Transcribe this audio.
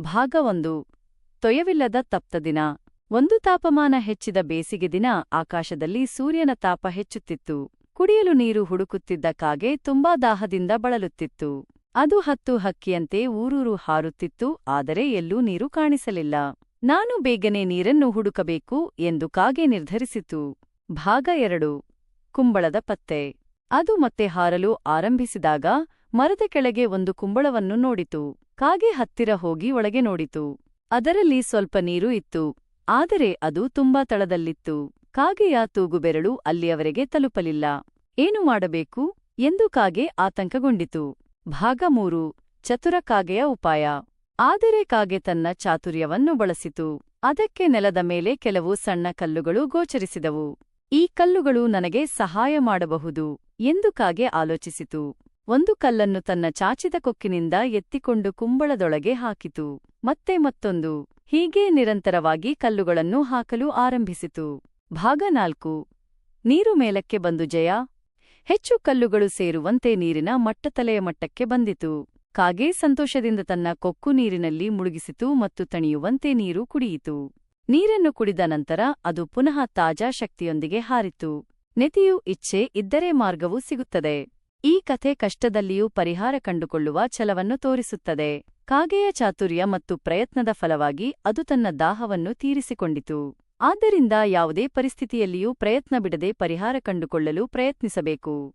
ಭಾಗ ಒಂದು ತೊಯವಿಲ್ಲದ ತಪ್ತ ದಿನ. ಒಂದು ತಾಪಮಾನ ಹೆಚ್ಚಿದ ಬೇಸಿಗೆ ದಿನ ಆಕಾಶದಲ್ಲಿ ಸೂರ್ಯನ ತಾಪ ಹೆಚ್ಚುತ್ತಿತ್ತು. ಕುಡಿಯಲು ನೀರು ಹುಡುಕುತ್ತಿದ್ದ ಕಾಗೆ ತುಂಬಾ ದಾಹದಿಂದ ಬಳಲುತ್ತಿತ್ತು. ಅದು ಹತ್ತು ಹಕ್ಕಿಯಂತೆ ಊರೂರು ಹಾರುತ್ತಿತ್ತು, ಆದರೆ ಎಲ್ಲೂ ನೀರು ಕಾಣಿಸಲಿಲ್ಲ. ನಾನು ಬೇಗನೆ ನೀರನ್ನು ಹುಡುಕಬೇಕು ಎಂದು ಕಾಗೆ ನಿರ್ಧರಿಸಿತು. ಭಾಗ ಎರಡು. ಕುಂಬಳದ ಪತ್ತೆ. ಅದು ಮತ್ತೆ ಹಾರಲು ಆರಂಭಿಸಿದಾಗ ಮರದ ಕೆಳಗೆ ಒಂದು ಕುಂಬಳವನ್ನು ನೋಡಿತು. ಕಾಗೆ ಹತ್ತಿರ ಹೋಗಿ ಒಳಗೆ ನೋಡಿತು. ಅದರಲ್ಲಿ ಸ್ವಲ್ಪ ನೀರು ಇತ್ತು. ಆದರೆ ಅದು ತುಂಬಾ ತಳದಲ್ಲಿತ್ತು. ಕಾಗೆಯ ತೂಗುಬೆರಳು ಅಲ್ಲಿಯವರೆಗೆ ತಲುಪಲಿಲ್ಲ. ಏನು ಮಾಡಬೇಕು? ಎಂದು ಕಾಗೆ ಆತಂಕಗೊಂಡಿತು. ಭಾಗ ಮೂರು. ಚತುರ ಕಾಗೆಯ ಉಪಾಯ. ಆದರೆ ಕಾಗೆ ತನ್ನ ಚಾತುರ್ಯವನ್ನು ಬಳಸಿತು. ಅದಕ್ಕೆ ನೆಲದ ಮೇಲೆ ಕೆಲವು ಸಣ್ಣ ಕಲ್ಲುಗಳು ಗೋಚರಿಸಿದವು. ಈ ಕಲ್ಲುಗಳು ನನಗೆ ಸಹಾಯ ಮಾಡಬಹುದು ಎಂದು ಕಾಗೆ ಆಲೋಚಿಸಿತು. ಒಂದು ಕಲ್ಲನ್ನು ತನ್ನ ಚಾಚಿದ ಕೊಕ್ಕಿನಿಂದ ಎತ್ತಿಕೊಂಡು ಕುಂಬಳದೊಳಗೆ ಹಾಕಿತು. ಮತ್ತೆ ಮತ್ತೊಂದು, ಹೀಗೆ ನಿರಂತರವಾಗಿ ಕಲ್ಲುಗಳನ್ನು ಹಾಕಲು ಆರಂಭಿಸಿತು. ಭಾಗ ನಾಲ್ಕು, ನೀರು ಮೇಲಕ್ಕೆ ಬಂದು ಜಯ. ಹೆಚ್ಚು ಕಲ್ಲುಗಳು ಸೇರುವಂತೆ ನೀರಿನ ಮಟ್ಟತಲೆಯ ಮಟ್ಟಕ್ಕೆ ಬಂದಿತು. ಕಾಗೆ ಸಂತೋಷದಿಂದ ತನ್ನ ಕೊಕ್ಕು ನೀರಿನಲ್ಲಿ ಮುಳುಗಿಸಿತು ಮತ್ತು ತಣಿಯುವಂತೆ ನೀರು ಕುಡಿಯಿತು. ನೀರನ್ನು ಕುಡಿದ ನಂತರ ಅದು ಪುನಃ ತಾಜಾ ಶಕ್ತಿಯೊಂದಿಗೆ ಹಾರಿತು. ನೆತಿಯು ಇಚ್ಛೆ ಇದ್ದರೆ ಮಾರ್ಗವೂ ಸಿಗುತ್ತದೆ. ಈ ಕಥೆ ಕಷ್ಟದಲ್ಲಿಯೂ ಪರಿಹಾರ ಕಂಡುಕೊಳ್ಳುವ ಛಲವನ್ನು ತೋರಿಸುತ್ತದೆ. ಕಾಗೆಯ ಚಾತುರ್ಯ ಮತ್ತು ಪ್ರಯತ್ನದ ಫಲವಾಗಿ ಅದು ತನ್ನ ದಾಹವನ್ನು ತೀರಿಸಿಕೊಂಡಿತು. ಆದ್ದರಿಂದ ಯಾವುದೇ ಪರಿಸ್ಥಿತಿಯಲ್ಲಿಯೂ ಪ್ರಯತ್ನ ಬಿಡದೆ ಪರಿಹಾರ ಕಂಡುಕೊಳ್ಳಲು ಪ್ರಯತ್ನಿಸಬೇಕು.